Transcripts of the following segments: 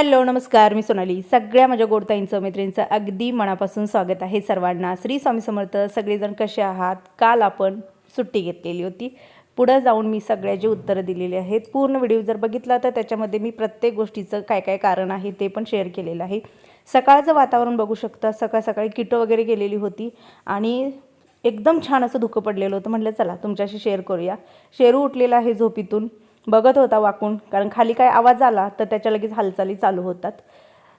Hello नमस्कार मी सोनाली. सगळ्या माझ्या गोडताईंचं मैत्रिणींचं अगदी मनापासून स्वागत आहे सर्वांना. श्री स्वामी समर्थ सगळेजण कसे आहात? काल आपण सुट्टी घेतलेली होती. पुढं जाऊन मी सगळ्याची उत्तरं दिलेली आहेत. पूर्ण व्हिडिओ जर बघितला तर त्याच्यामध्ये मी प्रत्येक गोष्टीचं काय काय कारण आहे ते पण शेअर केलेलं आहे. सकाळचं वातावरण बघू शकता. सकाळ सकाळी किटो वगैरे गेलेली होती आणि एकदम छान असं धुकं पडलेलं होतं. म्हटलं चला तुमच्याशी शेअर करूया. शेरू उठलेला आहे झोपीतून. बघत होता वाकून. कारण खाली काय आवाज आला तर त्याच्या लगेच हालचाली चालू होतात.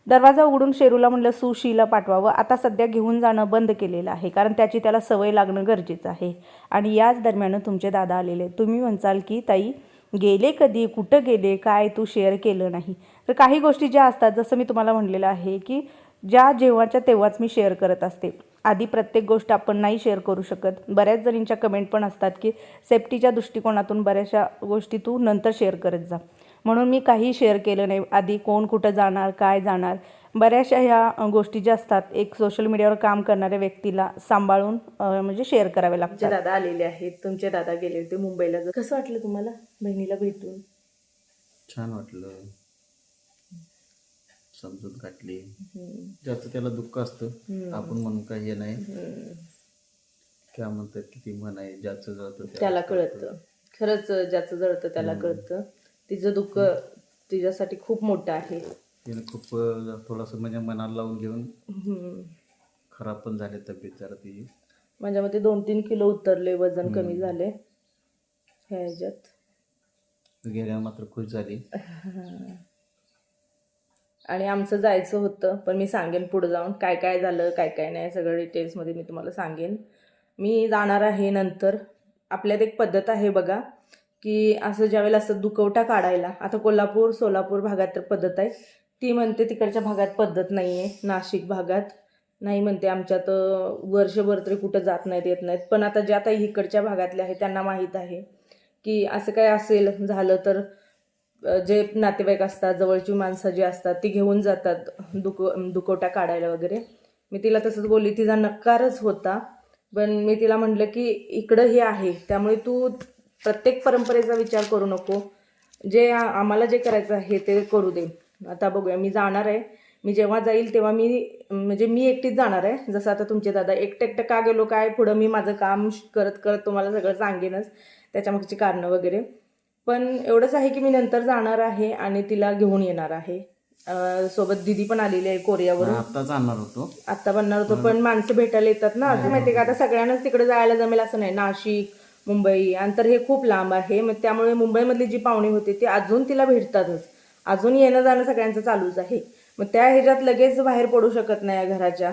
दरवाजा उघडून शेरूला म्हणलं सुशीला पाठवावं. आता सध्या घेऊन जाणं बंद केलेलं आहे. कारण त्याची त्याला सवय लागणं गरजेचं आहे. आणि याच दरम्यान तुमचे दादा आलेले तुम्ही म्हणसाल की ताई गेले कधी? कुठं गेले? काय तू शेअर केलं नाही? तर काही गोष्टी ज्या असतात जसं मी तुम्हाला म्हणलेलं आहे की ज्या जेव्हाच्या तेव्हाच मी शेअर करत असते. आधी प्रत्येक गोष्ट आपण नाही शेअर करू शकत. बऱ्याच जणींच्या कमेंट पण असतात की सेफ्टीच्या दृष्टिकोनातून बऱ्याचशा गोष्टी तू नंतर शेअर करत जा. म्हणून मी काही शेअर केलं नाही. आधी कोण कुठं जाणार काय जाणार? बऱ्याचशा ह्या गोष्टी ज्या असतात एक सोशल मीडियावर काम करणाऱ्या व्यक्तीला सांभाळून म्हणजे शेअर करावे लागतात. दादा आलेले आहेत. तुमचे दादा गेले होते मुंबईला. कसं वाटलं तुम्हाला? बहिणीला भेटून? छान वाटलं. समजून काटली ज्याचं त्याला दुःख असतं आपण म्हणून काही हे नाही. काय म्हणतात किती म्हण आहे ज्याचं जळतं त्याला कळतं. खरंच ज्याचं जळतं त्याला कळतं. तिचं दुःख तिच्यासाठी खूप मोठं आहे. तिने खूप थोडंसं म्हणजे मनाला लावून घेऊन. खराब पण झाले तब्येत जरा तिची माझ्या मते दोन तीन किलो उतरले वजन कमी झाले. ह्या ह्याच्यात. गेल्या मात्र खुश झाली. आणि आमचं जायचं होतं पण मी सांगेन पुढे जाऊन काय काय झालं काय काय नाही सगळं डिटेल्समध्ये मी तुम्हाला सांगेन. मी जाणार आहे नंतर. आपल्यात एक पद्धत आहे बघा की असं ज्यावेळेला असं दुखवटा काढायला आता कोल्हापूर सोलापूर भागात तर पद्धत आहे. ती म्हणते तिकडच्या भागात पद्धत नाही आहे नाशिक भागात. नाही म्हणते आमच्यात वर्षभर तरी कुठं जात नाहीत येत नाहीत. पण आता ज्या आता इकडच्या भागातल्या आहे त्यांना माहीत आहे की असं काय असेल झालं तर जे नातेवाईक असतात जवळची माणसं जी असतात ती घेऊन जातात दुक दुकोटा काढायला वगैरे. मी तिला तसंच बोलली तिचा नकारच होता पण मी तिला म्हटलं की इकडं हे आहे त्यामुळे तू प्रत्येक परंपरेचा विचार करू नको. जे आम्हाला जे करायचं आहे ते करू दे. आता बघूया मी जाणार आहे. मी जेव्हा जाईल तेव्हा मी म्हणजे मी एकटीच जाणार आहे. जसं आता तुमचे दादा एकटं एकटं का गेलो काय पुढं मी माझं काम श- करत करत तुम्हाला सगळं सांगेनच त्याच्यामागची कारणं वगैरे. पण एवढंच आहे की मी नंतर जाणार आहे आणि तिला घेऊन येणार आहे. अं, सोबत दिदी पण आलेली आहे कोरियावरून. आता जाणार होतो. आता बनणार होतो पण माणसं भेटायला येतात ना. असं माहितीये का आता सगळ्यांनाच तिकडे जायला जमेल असं नाही. नाशिक मुंबई अंतर हे खूप लांब आहे. मग त्यामुळे मुंबईमधली जी पाहुणी होती ती अजून तिला भेटतातच. अजून येणं जाणं सगळ्यांचं चालूच आहे. मग त्या ह्याच्यात लगेच बाहेर पडू शकत नाही या घराच्या.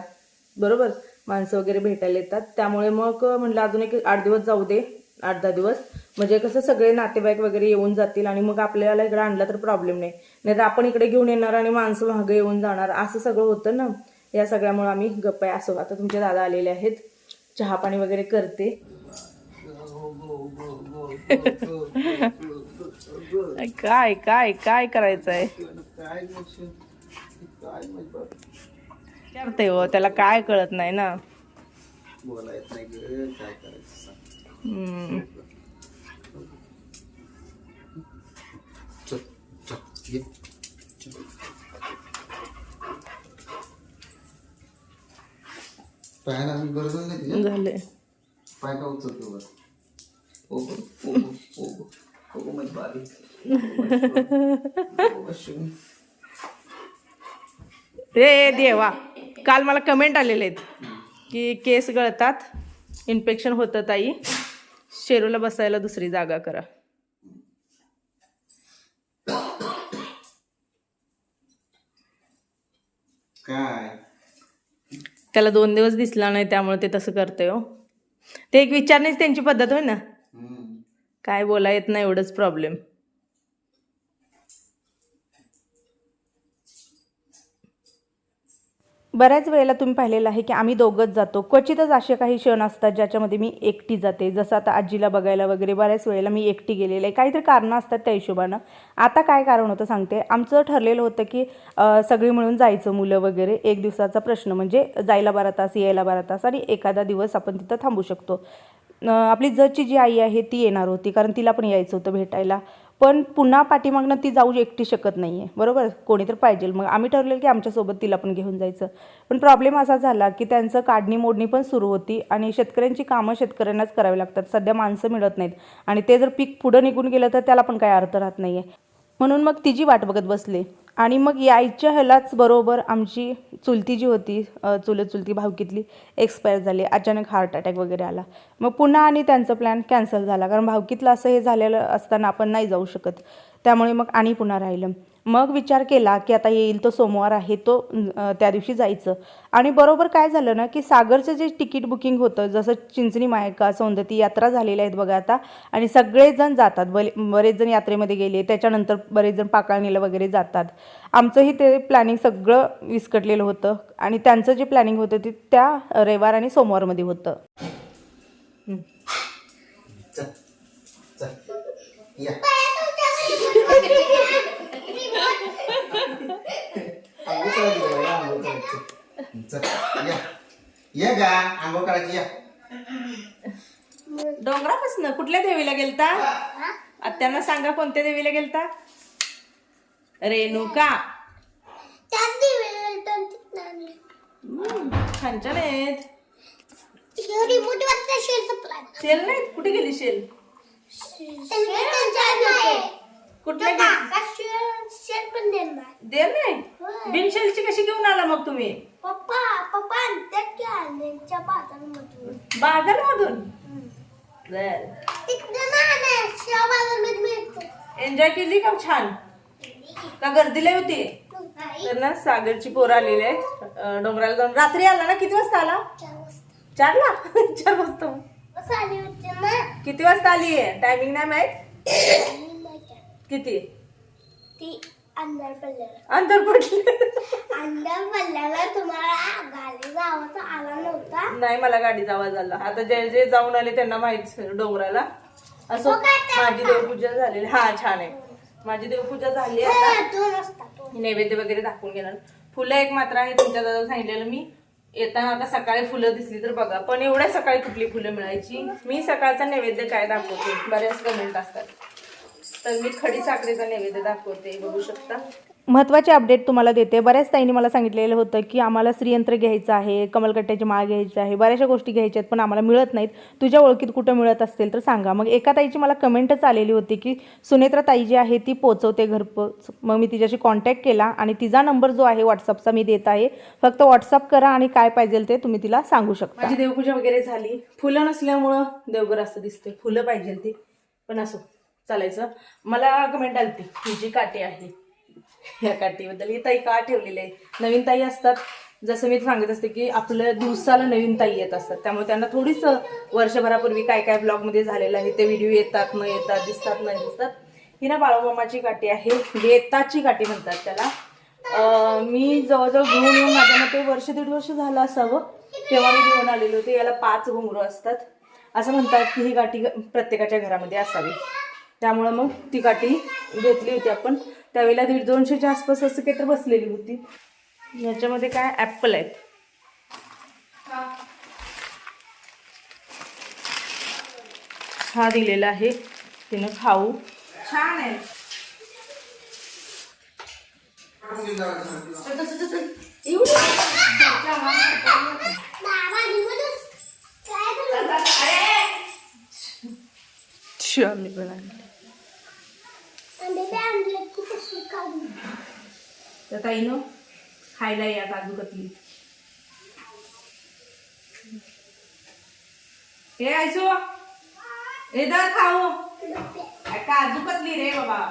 बरोबर? माणसं वगैरे भेटायला येतात. त्यामुळे मग म्हटलं अजून एक आठ दिवस जाऊ दे. आठ दहा दिवस. म्हणजे कसं सगळे नातेवाईक वगैरे येऊन जातील आणि मग आपल्याला इकडे आणला तर प्रॉब्लेम नाही. नाहीतर आपण इकडे घेऊन येणार आणि माणसं मागं येऊन जाणार. असं सगळं होतं ना. या सगळ्यामुळे आम्ही गप्प आहे. असं आता तुमचे दादा आलेले आहेत. चहा पाणी वगैरे करते. काय काय काय करायचं आहे हो. त्याला काय कळत नाही ना. बोलायच नाही काय करायचं? पायाला अजून गरज नाही तिच्या झाले. पाय का उचलतो वर ओगो ओगो ओगो ओगो माझी बारी. ओगो शिवून. रे देवा. काल मला कमेंट आलेले आहेत की केस गळतात. इन्फेक्शन होतं ताई. शेरूला बसायला दुसरी जागा करा. काय? त्याला दोन दिवस दिसला नाही त्यामुळे ते तसं करते हो. ते एक विचारण्याची त्यांची पद्धत होय ना. काय बोला येत नाही एवढंच प्रॉब्लेम बऱ्याच वेळेला तुम्ही पाहिलेलं आहे की आम्ही दोघंच जातो. क्वचितच असे काही क्षण असतात ज्याच्यामध्ये मी एकटी जाते. जसं आता आजीला बघायला वगैरे बऱ्याच वेळेला मी एकटी गेलेले. आहे काहीतरी कारणं असतात त्या हिशोबानं. आता काय कारण होतं सांगते. आमचं ठरलेलं होतं की सगळी मिळून जायचं मुलं वगैरे. एक दिवसाचा प्रश्न म्हणजे जायला बारा तास यायला बारा तास आणि एखादा दिवस आपण तिथं थांबू शकतो. आपली जची जी आई आहे ती येणार होती कारण तिला पण यायचं होतं भेटायला. पण पुन्हा पाठीमागनं ती जाऊ एकटी शकत नाही आहे बरोबर? कोणी तर पाहिजे. मग आम्ही ठरलेलं की आमच्यासोबत तिला पण घेऊन जायचं. पण प्रॉब्लेम असा झाला की त्यांचं काढणी मोडणी पण सुरू होती आणि शेतकऱ्यांची कामं शेतकऱ्यांनाच करावी लागतात. सध्या माणसं मिळत नाहीत. आणि ते जर पीक पुढं निघून गेलं तर त्याला पण काही अर्थ राहत नाही आहे म्हणून मग तिची वाट बघत बसले. आणि मग यायच्या ह्यालाच बरोबर आमची चुलती जी होती चुलत चुलती भावकीतली एक्सपायर झाली. अचानक हार्ट अटॅक वगैरे आला. मग पुन्हा आणि त्यांचा प्लॅन कॅन्सल झाला. कारण भावकीतलं असं हे झालेलं असताना आपण नाही जाऊ शकत. त्यामुळे मग आणि पुन्हा राहिलं. मग विचार केला की आता येईल तो सोमवार आहे तो त्या दिवशी जायचं. आणि बरोबर काय झालं ना की सागरचं जे तिकीट बुकिंग होतं जसं चिंचणी मायका सौंदती यात्रा झालेल्या आहेत बघा आता आणि सगळेजण जातात. बरे बरेच जण यात्रेमध्ये गेले त्याच्यानंतर बरेच जण पाकाळणीला वगैरे जातात. आमचंही ते प्लॅनिंग सगळं विस्कटलेलं होतं आणि त्यांचं जे प्लॅनिंग होतं ते त्या रविवार आणि सोमवारमध्ये होतं. चल चल. या. आंघोळ करायची का बाई? आंघोळ करायची. चल या ये गा आंघोळ करायची या डोंगरापासून कुठल्या देवीला गेलता? आत्यांना सांगा कोणत्या देवीला गेलता? रेणुका. छान छान आहेत शेल कुठे गेली शेल? कुठल्या देव नाही? बिनशेलची कशी घेऊन आला मग तुम्ही? पप्पा पप्पा आणतात की बाजारमधून. तिकडे नाही शिवा बाजारमध्ये मिळतं एन्जॉय केली का छान? का गर्दी लय होती तर ना सागरची पोरं आलेली आहेत. अं, डोंगराला जाऊन. रात्री आला ना? किती वाजता आला? चार वाजता. चारला? चार वाजता. किती वाजता आली? आहे टायमिंग नाही माहीत? आहे. किती? ती पडलेला. अंतर पडले अंधार पडल्याला तुम्हाला आवाज आला नव्हता? नाही मला गाडीचा आवाज आला. आता जे जे जाऊन आले त्यांना माहीत डोंगराला. असो माझी देवपूजा झालेली. हा छान आहे. माझी देवपूजा झाली आहे आता. नैवेद्य वगैरे दाखवून घेणार. फुलं एक मात्र आहे तुमच्या दादा सांगितलेलं. मी येताना आता सकाळी फुलं दिसली तर बघा. पण एवढ्या सकाळी कुठली फुलं मिळायची? मी सकाळचा नैवेद्य काय दाखवते? बऱ्याच कमेंट असतात. तर मी खडी साखरेचा नैवेद्य दाखवते बघू शकता. महत्त्वाचे अपडेट तुम्हाला देते. बऱ्याच ताईंनी मला सांगितलेलं होतं की आम्हाला श्रीयंत्र घ्यायचं आहे कमलकट्ट्याची माळ घ्यायची आहे बऱ्याचशा गोष्टी घ्यायच्या आहेत पण आम्हाला मिळत नाहीत. तुझ्या ओळखीत कुठं मिळत असतील तर सांगा. मग एका ताईची मला कमेंटच आलेली होती की सुनेत्रा ताई जी आहे ती पोचवते घरपोच मग मी तिच्याशी कॉन्टॅक्ट केला आणि तिचा नंबर जो आहे व्हॉट्सअपचा मी देत आहे. फक्त व्हॉट्सअप करा आणि काय पाहिजे ते तुम्ही तिला सांगू शकता. माझी देवपूजा वगैरे झाली. फुलं नसल्यामुळं देवघर असं दिसते फुलं पाहिजे ती. पण असो. चालायचं. मला कमेंट आली होती ही जी काठी आहे या काठीबद्दल ही ताई का ठेवलेली आहे? नवीन ताई असतात. जसं मी सांगत असते की आपलं दिवसाला नवीन ताई येत असतात. त्यामुळे त्यांना थोडीच वर्षभरापूर्वी काय काय ब्लॉगमध्ये झालेलं आहे ते व्हिडिओ येतात न येतात दिसतात न दिसतात. ही ना बाळूमामाची काठी आहे बेताची काठी म्हणतात त्याला. मी जवळजवळ घेऊन येऊन माझ्या मते वर्ष दीड वर्ष झालं असावं. तेव्हा मी घेऊन आलेले होते. याला पाच घुंगरू असतात. असं म्हणतात की ही काठी प्रत्येकाच्या घरामध्ये असावी. त्यामुळं मग ती काठी घेतली होती आपण. त्यावेळेला दीड दोनशेच्या आसपास असं काही तर बसलेली होती. याच्यामध्ये काय? ॲपल आहेत. हा दिलेला आहे. तिनं खाऊ. छान आहे? मी पण आणली. अंडे बी आणले की कशी काढून तर ताईनं खायला या काजू कतली हे आयसो हे दर खाऊ. काजू कतली रे बाबा.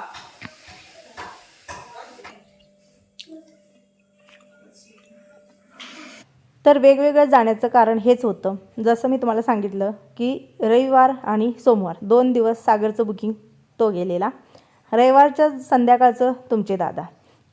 तर वेगवेगळं जाण्याचं कारण हेच होतं. जसं मी तुम्हाला सांगितलं की रविवार आणि सोमवार दोन दिवस सागरचं बुकिंग तो गेलेला. रविवारच्या संध्याकाळचं तुमचे दादा.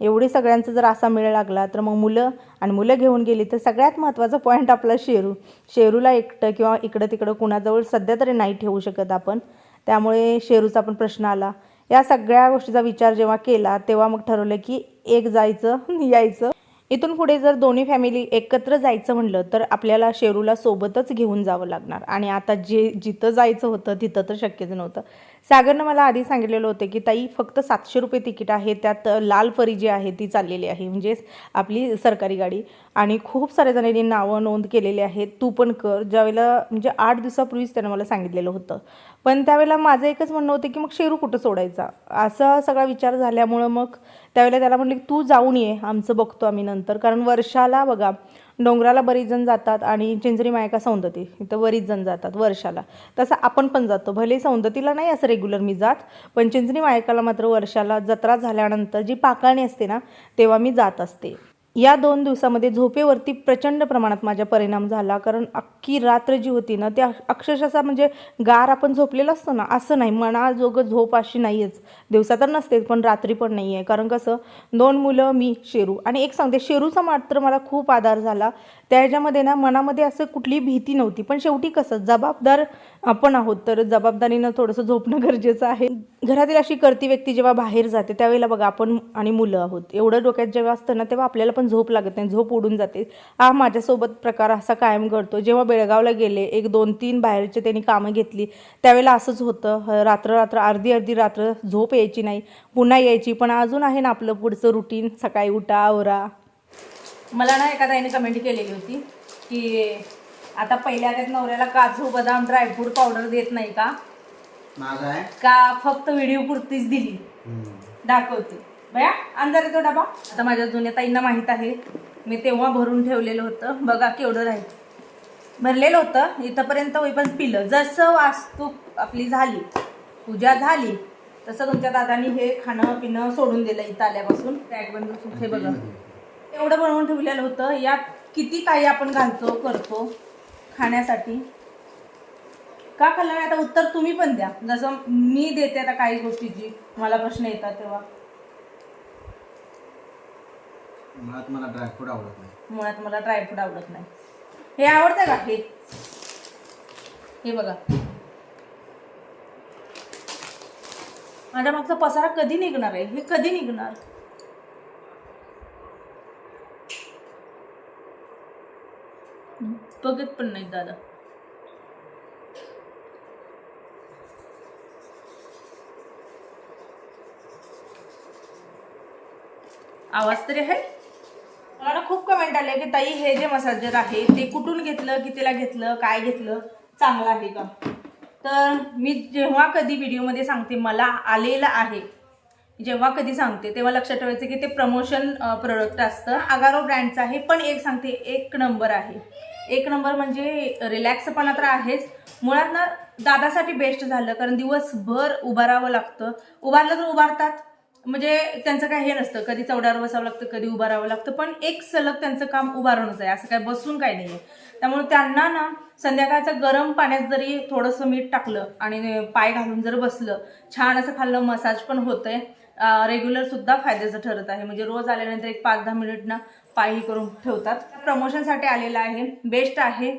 एवढी सगळ्यांचं जर असा मेळ लागला तर मग मुलं आणि मुलं घेऊन गेली तर सगळ्यात महत्त्वाचा पॉईंट आपला शेरू. शेरूला एकटं किंवा इकडं तिकडं कुणाजवळ सध्या तरी नाही ठेवू शकत आपण. त्यामुळे शेरूचा पण प्रश्न आला. या सगळ्या गोष्टीचा विचार जेव्हा केला तेव्हा मग ठरवलं की एक जायचं यायचं. इथून पुढे जर दोन्ही फॅमिली एकत्र जायचं म्हणलं तर आपल्याला शेरूला सोबतच घेऊन जावं लागणार. आणि आता जे जिथं जायचं होतं तिथं तर शक्यच नव्हतं. सागरनं मला आधी सांगितलेलं होतं की ताई फक्त सातशे रुपये तिकीट आहे. त्यात लाल परी जी आहे ती चाललेली आहे. म्हणजेच आपली सरकारी गाडी. आणि खूप साऱ्या जणांनी नावं नोंद केलेली आहेत. तू पण कर. ज्यावेळेला म्हणजे आठ दिवसापूर्वीच त्यानं मला सांगितलेलं होतं. पण त्यावेळेला माझं एकच म्हणणं होतं की मग शेरू कुठं सोडायचा? असा सगळा विचार झाल्यामुळं मग त्यावेळेला त्याला म्हटलं की तू जाऊन ये. आमचं बघतो आम्ही नंतर. कारण वर्षाला बघा डोंगराला बरीच जण जातात आणि चिंचरी मायका सौंदती इथं बरीच जण जातात वर्षाला. तसं आपण पण जातो. भले सौंदतीला नाही असं रेग्युलर मी जात पण चिंचरी मायकाला मात्र वर्षाला जत्रा झाल्यानंतर जी पाकळणी असते ना तेव्हा मी जात असते. या दोन दिवसामध्ये झोपेवरती प्रचंड प्रमाणात माझा परिणाम झाला. कारण अख्खी रात्र जी होती ना त्या अक्षरशः म्हणजे गार आपण झोपलेलं असतो ना असं नाही. मनाजोगं झोप अशी नाहीच दिवसा तर नसतेच पण रात्री पण नाही आहे कारण कसं दोन मुलं मी शेरू. आणि एक सांगते शेरूचा मात्र मला खूप आधार झाला. त्याच्यामध्ये ना मनामध्ये असं कुठली भीती नव्हती. पण शेवटी कसं जबाबदार आपण आहोत तर जबाबदारीनं थोडंसं झोपणं गरजेचं आहे. घरातील अशी करती व्यक्ती जेव्हा बाहेर जाते त्यावेळेला बघा आपण आणि मुलं आहोत. एवढं डोक्यात जेव्हा असतं ना तेव्हा आपल्याला पण झोप लागत नाही झोप उडून जाते. हा माझ्यासोबत प्रकार असा कायम घडतो. जेव्हा बेळगावला गेले एक दोन तीन बाहेरचे त्यांनी कामं घेतली. त्यावेळेला असंच होतं. रात्र रात्र अर्धी अर्धी रात्र झोप यायची नाही. पुन्हा यायची पण अजून आहे ना आपलं पुढचं रुटीन सकाळी उठा आवरा. मला ना एका ताईने कमेंट केलेली होती की आता पहिल्या त्यात नवऱ्याला काजू बदाम ड्रायफ्रूट पावडर देत नाही का? माझा आहे. का फक्त व्हिडिओ पुरतीच दिली? दाखवते. बया अंधार येतो डबा. आता माझ्या जुन्या ताईंना माहीत आहे. मी तेव्हा भरून ठेवलेलं होतं. बघा केवढं राहील. भरलेलं होतं. इथंपर्यंत होईपर्यंत पिलं. जसं वास्तू आपली झाली पूजा झाली तसं तुमच्या दादानी हे खाणं पिणं सोडून दिलं इथं आल्यापासून. टॅग बंद हे बघा. एवढं बनवून ठेवलेलं होतं. यात किती काही आपण घालतो करतो खाण्यासाठी? का खाल्लं नाही? आता उत्तर तुम्ही पण द्या. जसं मी देते आता काही गोष्टीची. मला प्रश्न येतात तेव्हा. मुळात मला ड्रायफ्रूट आवडत नाही. मुळात मला ड्रायफ्रूट आवडत नाही. हे आवडतं का? हे. हे बघा. माझ्या मागचा पसारा कधी निघणार आहे? हे कधी निघणार? बघत पण नाहीत दादा. आवाज तरी आहे? मला खूप कमेंट आले की ताई हे जे मसाजर आहे ते कुठून घेतलं कितीला घेतलं काय घेतलं? चांगलं आहे का? तर मी जेव्हा कधी व्हिडिओमध्ये सांगते मला आलेलं आहे. जेव्हा कधी सांगते तेव्हा लक्षात ठेवायचं की ते प्रमोशन प्रोडक्ट असतं. आगारो ब्रँडचं आहे पण एक सांगते एक नंबर आहे. एक नंबर म्हणजे रिलॅक्सपणा तर आहेच. मुळात ना दादासाठी बेस्ट झालं कारण दिवसभर उभारावं लागतं. उभारलं तर उभारतात. म्हणजे त्यांचं काय हे नसतं कधी चौड्यावर बसावं लागतं कधी उभारावं लागतं पण एक सलग त्यांचं काम उभारणंच आहे. असं काय बसून काय नाही आहे त्यामुळे त्यांना ना संध्याकाळचं गरम पाण्यात जरी थोडंसं मीठ टाकलं आणि पाय घालून जर बसलं छान असं खाल्लं मसाज पण होतंय. रेग्युलर सुद्धा फायद्याचं ठरत आहे. म्हणजे रोज आल्यानंतर एक पाच दहा मिनिट ना पायही करून ठेवतात. प्रमोशनसाठी आलेलं आहे. बेस्ट आहे.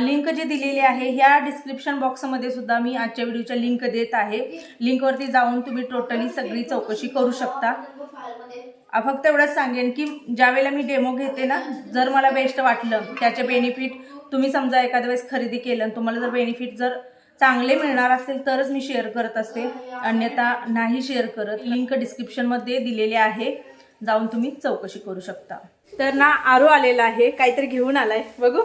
लिंक जी दिलेली आहे ह्या डिस्क्रिप्शन बॉक्समध्ये सुद्धा मी आजच्या व्हिडिओच्या लिंक देत आहे. लिंकवरती जाऊन तुम्ही टोटली सगळी चौकशी करू शकता. फक्त एवढंच सांगेन की ज्यावेळेला मी डेमो घेते ना जर मला बेस्ट वाटलं त्याचे बेनिफिट तुम्ही समजा एखाद्या वेळेस खरेदी केलं आणि तुम्हाला जर बेनिफिट जर चांगले मिळणार असेल तरच मी शेअर करत असते. अन्यथा नाही शेअर करत. लिंक डिस्क्रिप्शनमध्ये दिलेली आहे. जाऊन तुम्ही चौकशी करू शकता. तर ना आरो आलेला आहे. काहीतरी घेऊन आलाय. बघू.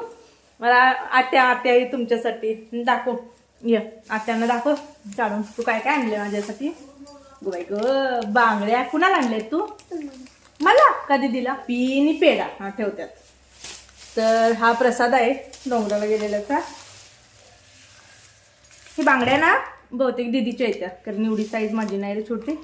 मला आत्या आत्या ही तुमच्यासाठी. दाखव. ये आत्यांना दाखव. काढून तू काय काय आणले माझ्यासाठी? बाई ग बांगड्या. कुणाला आणले तू? मला. कधी दिला पिनी पेढा. हा ठेवत्यात. तर हा प्रसाद आहे. डोंगराला गेलेल्याचा. ही बांगड्या ना? बहुतेक दिदीच्या येत्या कारण एवढी साईज माझी नाही रे छोटी.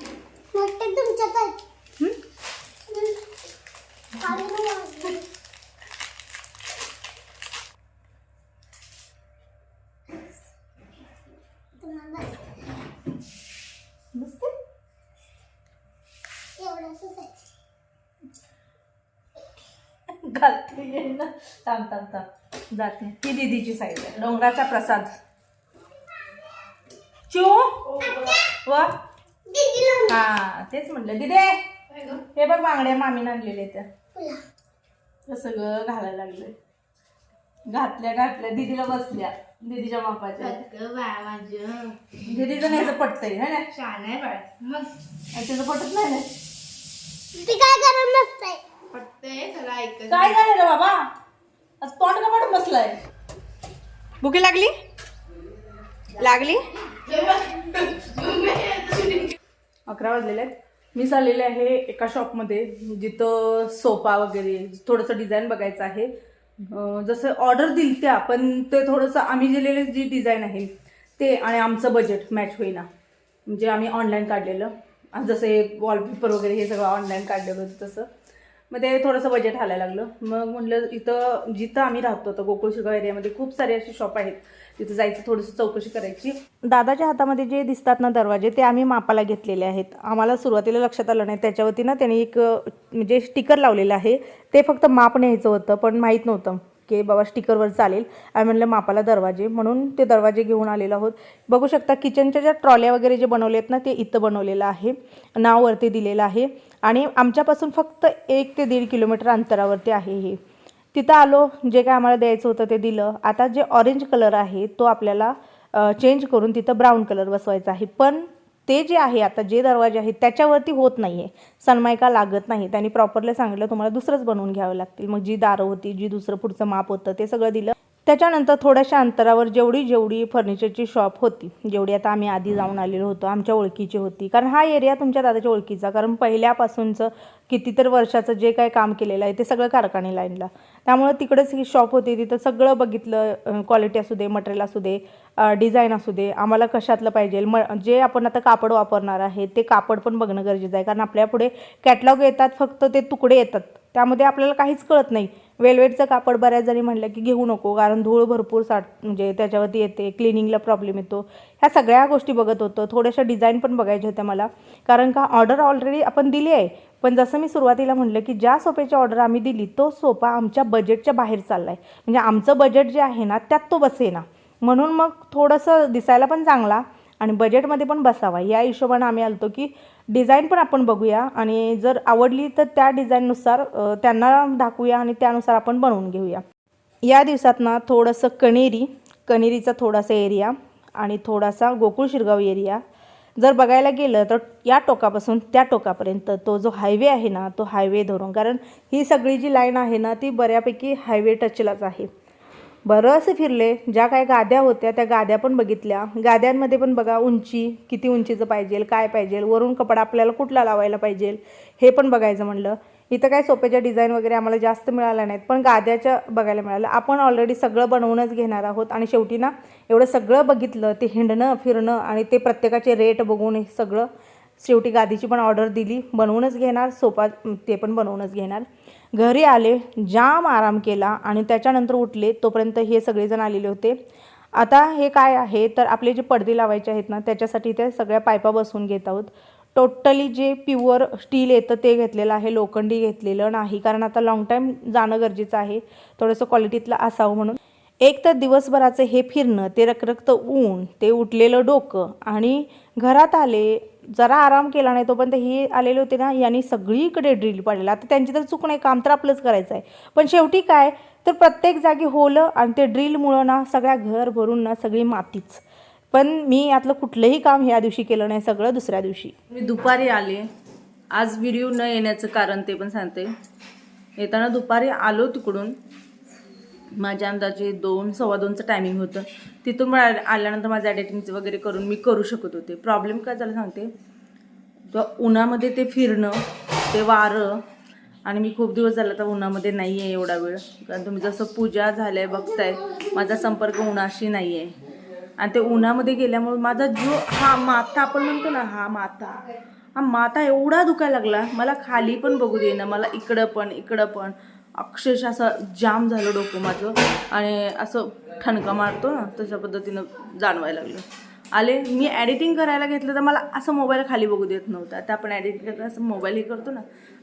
घालते थांब थांब थांब. जाते. ही दिदीची साईज आहे. डोंगराचा प्रसाद. चू? वा. दीदीला हा तेच म्हटलं. दिदे हे बघ बांगड्या मामीने आणलेल्या त्या. कसं ग घालायला लागलंय. घातल्या घातल्या. दिदीला बसल्या. दिदीच्या मापाच्या. दिदीचं नाही पटतंय है ना? छान आहे बाळ. मग. तिचं पटत नाही ना? ती काय करत नसते. पटतंय त्याला ऐकत काय झालं रे बाबा? आज तोंड का पाडून बसलाय? भुके लागली? लागली? अकरा वाजलेले आहेत. मी चाललेले आहे एका शॉपमध्ये जिथं सोफा वगैरे थोडंसं डिझाईन बघायचं आहे. जसं ऑर्डर दिली त्या पण ते थोडंसं आम्ही दिलेले जी डिझाईन आहे ते आणि आमचं बजेट मॅच होईना. म्हणजे आम्ही ऑनलाईन काढलेलं. जसं जसे वॉलपेपर वगैरे हे सगळं ऑनलाईन काढलेलं होतं तसं. मग ते थोडंसं बजेट हालायला लागलं. मग म्हटलं इथं जिथं आम्ही राहतो तर गोकुळ शिगाव एरियामध्ये खूप सारे असे शॉप आहेत. तिथं जायचं थोडीशी चौकशी करायची. दादाच्या हातामध्ये जे दिसतात ना दरवाजे ते आम्ही मापाला घेतलेले आहेत. आम्हाला सुरुवातीला लक्षात आलं नाही. त्याच्यावरती ना त्यांनी एक म्हणजे स्टिकर लावलेलं आहे. ते फक्त माप न्यायचं होतं पण माहीत नव्हतं की बाबा स्टिकरवर चालेल. आम्ही म्हणलं मापाला दरवाजे म्हणून ते दरवाजे घेऊन आलेलो आहोत. बघू शकता किचनच्या ज्या ट्रॉल्या वगैरे जे बनवले आहेत ना ते इथं बनवलेलं आहे. नाववरती दिलेलं आहे. आणि आमच्यापासून फक्त एक ते दीड किलोमीटर अंतरावरती आहे हे. तिथं आलो जे काय आम्हाला द्यायचं होतं ते दिलं. आता जे ऑरेंज कलर आहे तो आपल्याला चेंज करून तिथं ब्राऊन कलर बसवायचा आहे. पण ते जे आहे आता जे दरवाजे आहेत त्याच्यावरती होत नाही आहे सनमायका लागत नाही. त्यांनी प्रॉपरली सांगितलं तुम्हाला दुसरंच बनवून घ्यावं लागतील. मग जी दारं होती जी दुसरं पुढचं माप होतं ते सगळं दिलं. त्याच्यानंतर थोड्याशा अंतरावर जेवढी जेवढी फर्निचरची शॉप होती जेवढी आता आम्ही आधी जाऊन आलेलो होतो आमच्या ओळखीची होती. कारण हा एरिया तुमच्या दादाच्या ओळखीचा कारण पहिल्यापासूनचं कितीतर वर्षाचं जे काय काम केलेलं आहे ते सगळं कारखाने लाईनला त्यामुळे तिकडेच ही शॉप होती तिथं सगळं बघितलं क्वालिटी असू दे मटेरियल असू दे डिझाईन असू दे आम्हाला कशातलं पाहिजे म जे आपण आता कापड वापरणार आहे ते कापड पण बघणं गरजेचं आहे. कारण आपल्यापुढे कॅटलॉग येतात फक्त ते तुकडे येतात. त्यामध्ये आपल्याला काहीच कळत नाही. वेलवेटचं कापड बऱ्याच जणी म्हणलं की घेऊ नको कारण धूळ भरपूर साठ म्हणजे त्याच्यावरती येते क्लिनिंगला प्रॉब्लेम येतो. ह्या सगळ्या गोष्टी बघत होतो. थोड्याशा डिझाईन पण बघायच्या होत्या मला. कारण का ऑर्डर ऑलरेडी आपण दिली आहे. पण जसं मी सुरुवातीला म्हटलं की ज्या सोप्याची ऑर्डर आम्ही दिली तो सोफा आमच्या बजेटच्या बाहेर चालला आहे म्हणजे आमचं बजेट जे आहे ना त्यात तो बसेना. म्हणून मग थोडंसं दिसायला पण चांगला आणि बजेटमध्ये पण बसावा. या हिशोबानं आम्ही आलतो की डिझाईन पण आपण बघूया आणि जर आवडली तर त्या डिझाईननुसार त्यांना दाखवूया आणि त्यानुसार आपण बनवून घेऊया. या दिवसात ना थोडंसं कणेरी कणेरीचा थोडासा एरिया आणि थोडासा गोकुळ शिरगाव एरिया. जर बघायला गेलं तर या टोकापासून त्या टोकापर्यंत तो जो हायवे आहे ना तो हायवे धरून कारण ही सगळी जी लाईन आहे ना ती बऱ्यापैकी हायवे टचलाच आहे. बरंचसे फिरले. ज्या काय गाद्या होत्या त्या गाद्या पण बघितल्या. गाद्यांमध्ये पण बघा उंची किती उंचीचं पाहिजे काय पाहिजे वरून कपडा आपल्याला कुठला लावायला पाहिजे हे पण बघायचं म्हणलं. इथं काय सोप्याच्या डिझाईन वगैरे आम्हाला जास्त मिळाल्या नाहीत पण गाद्याच्या बघायला मिळालं. आपण ऑलरेडी सगळं बनवूनच घेणार आहोत आणि शेवटी ना एवढं सगळं बघितलं ते हिंडणं फिरणं आणि ते प्रत्येकाचे रेट बघून हे सगळं शेवटी गादीची पण ऑर्डर दिली बनवूनच घेणार सोफा ते पण बनवूनच घेणार. घरी आले जाम आराम केला आणि त्याच्यानंतर उठले तोपर्यंत हे सगळेजण आलेले होते. आता हे काय आहे? तर आपले जे पडदे लावायचे आहेत ना त्याच्यासाठी ते सगळ्या पायपा बसवून घेत आहोत. टोटली जे प्युअर स्टील येतं ते घेतलेलं आहे लोखंडी घेतलेलं नाही. कारण आता लॉंग टाईम जाणं गरजेचं आहे. थोडंसं क्वालिटीतलं असावं म्हणून. एक तर दिवसभराचं हे फिरणं ते रखरखतं ऊन ते उठलेलं डोकं आणि घरात आले जरा आराम केला नाही तोपर्यंत हे आलेले होते ना यांनी सगळीकडे ड्रिल पाडलेलं. आता त्यांची तर चूक नाही काम तर आपलंच करायचं आहे. पण शेवटी काय तर प्रत्येक जागी होलं आणि ते ड्रिलमुळं ना सगळ्या घर भरून ना सगळी मातीच. पण मी यातलं कुठलंही काम ह्या दिवशी केलं नाही सगळं दुसऱ्या दिवशी. मी दुपारी आले. आज व्हिडिओ न येण्याचं कारण ते पण सांगते. येताना दुपारी आलो तिकडून. माझ्या अंदाजे दोन सव्वा दोनचं टायमिंग होतं. तिथून मला आल्यानंतर माझं ॲडिटिंगचं वगैरे करून मी करू शकत होते. प्रॉब्लेम काय झाला सांगते? तर उन्हामध्ये ते फिरणं ते वारं आणि मी खूप दिवस झाला तर उन्हामध्ये नाही आहे एवढा वेळ. कारण तुम्ही जसं पूजा झालं आहे बघताय माझा संपर्क उन्हाशी नाही आहे आणि ते उन्हामध्ये गेल्यामुळे माझा जो हा माथा आपण म्हणतो ना हा माथा हा माथा एवढा दुखायला लागला. मला खाली पण बघू देईना मला इकडं पण इकडं पण. अक्षरशः असं जाम झालं डोकं माझं आणि असं ठणका मारतो ना तशा पद्धतीनं जाणवायला लागलं. आले मी ॲडिटिंग करायला घेतलं तर मला असं मोबाईल खाली बघू देत नव्हतं. आता आपण ॲडिटिंग करतो असं मोबाईल हे करतो ना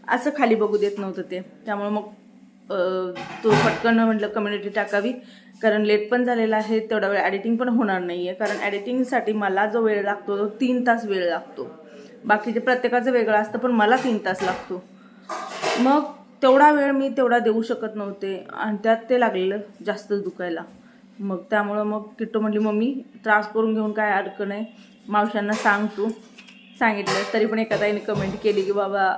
असं खाली बघू देत नव्हतं ते. त्यामुळे मग तो पटकन म्हटलं कम्युनिटी टाकावी. कारण लेट पण झालेला आहे तेवढा वेळ ॲडिटिंग पण होणार नाही आहे कारण ॲडिटिंगसाठी मला जो वेळ लागतो तो तीन तास वेळ लागतो. बाकीचे प्रत्येकाचं वेगळं असतं पण मला तीन तास लागतो. मग तेवढा वेळ मी तेवढा देऊ शकत नव्हते आणि त्यात ते लागलेलं जास्त दुखायला. मग त्यामुळं मग किट्टो म्हटली मम्मी त्रास करून घेऊन काय अडकं नाही मावशांना सांग तू. सांगितलं. तरी पण एका ताईने कमेंट केली की बाबा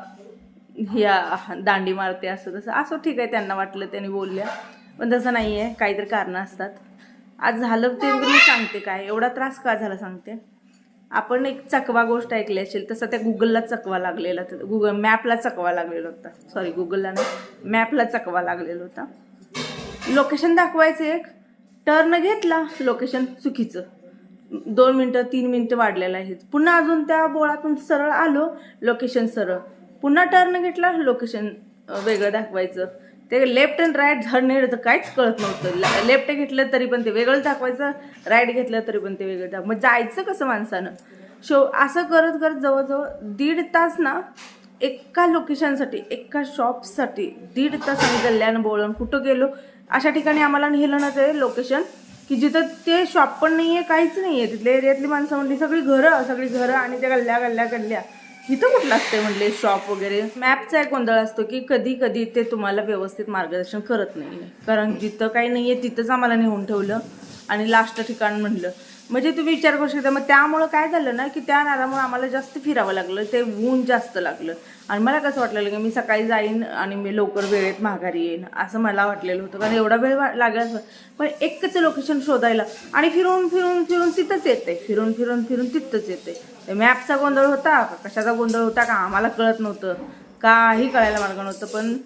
ह्या दांडी मारते असं तसं. असं ठीक आहे त्यांना वाटलं त्यांनी बोलल्या. पण तसं नाही आहे काहीतरी कारणं असतात. आज झालं ते मी सांगते काय. एवढा त्रास का झाला सांगते? आपण एक चकवा गोष्ट ऐकली असेल तसं त्या गुगलला चकवा लागलेला गुगल मॅपला चकवा लागलेला होता. सॉरी गुगलला नाही मॅपला चकवा लागलेला होता. लोकेशन दाखवायचं एक. टर्न घेतला लोकेशन चुकीचं. दोन मिनटं तीन मिनटं वाढलेलं आहे. पुन्हा अजून त्या बोळातून सरळ आलो लोकेशन सरळ. पुन्हा टर्न घेतला लोकेशन वेगळं दाखवायचं. ते लेफ्ट अँड राईट झडणे तर काहीच कळत नव्हतं. लेफ्ट घेतलं तरी पण ते वेगळं दाखवायचं राईट घेतलं तरी पण ते वेगळं दाखव मग जायचं कसं माणसानं? शो असं करत करत जवळजवळ दीड तास ना एका लोकेशनसाठी एका शॉपसाठी दीड तास आम्ही गल्ल्यानं बोलून कुठं गेलो अशा ठिकाणी आम्हाला नेलं ना ते लोकेशन की जिथं ते शॉप पण नाही आहे काहीच नाही आहे तिथल्या एरियातली माणसं म्हणली सगळी घरं सगळी घरं आणि त्या गल्ल्या गल्ल्या गल्ल्या. इथं कुठलं असते म्हणले? शॉप वगैरे? मॅपचा एक गोंधळ असतो की कधी कधी ते तुम्हाला व्यवस्थित मार्गदर्शन करत नाही कारण जिथं काही नाही आहे तिथंच आम्हाला नेऊन ठेवलं आणि लास्ट ठिकाण म्हणलं. म्हणजे तुम्ही विचार करू शकता. मग त्यामुळं काय झालं ना की त्या नादामुळे आम्हाला जास्त फिरावं लागलं. ते ऊन जास्त लागलं. आणि मला कसं वाटलेलं की मी सकाळी जाईन आणि मी लवकर वेळेत माघारी येईन असं मला वाटलेलं होतं. कारण एवढा वेळ वा- लागला असं. पण एकच लोकेशन शोधायला. आणि फिरून फिरून फिरून तिथंच येते. फिरून फिरून फिरून तिथंच येते. मॅपचा गोंधळ होता का कशाचा गोंधळ होता का आम्हाला कळत नव्हतं. काही कळायला मार्ग नव्हतं. पण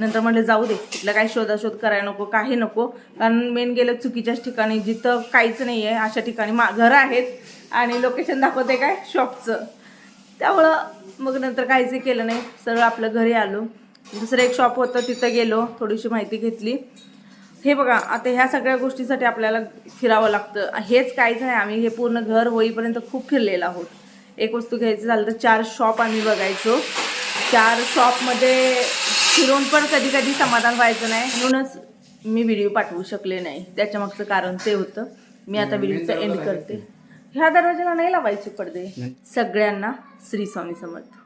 नंतर म्हटलं जाऊ दे तिथलं काही शोधाशोध करायला नको काही नको. कारण मेन गेलं चुकीच्याच ठिकाणी जिथं काहीच नाही आहे अशा ठिकाणी मा घरं आहेत आणि लोकेशन दाखवते काय? शॉपचं त्यामुळं मग नंतर काहीच केलं नाही. सरळ आपलं घरी आलो. दुसरं एक शॉप होतं तिथं गेलो थोडीशी माहिती घेतली. हे बघा आता ह्या सगळ्या गोष्टीसाठी आपल्याला फिरावं लागतं. हेच काहीच नाही आम्ही हे पूर्ण घर होईपर्यंत खूप फिरलेलो आहोत. एक वस्तू घ्यायचं झालं तर चार शॉप आम्ही बघायचो. चार शॉपमध्ये फिरून पण कधी कधी समाधान व्हायचं नाही. म्हणूनच मी व्हिडिओ पाठवू शकले नाही. त्याच्या मागचं कारण ते होतं. मी आता व्हिडिओचा एंड करते. ह्या दरवाजाला नाही लावायचे पडदे. सगळ्यांना श्री स्वामी समर्थ.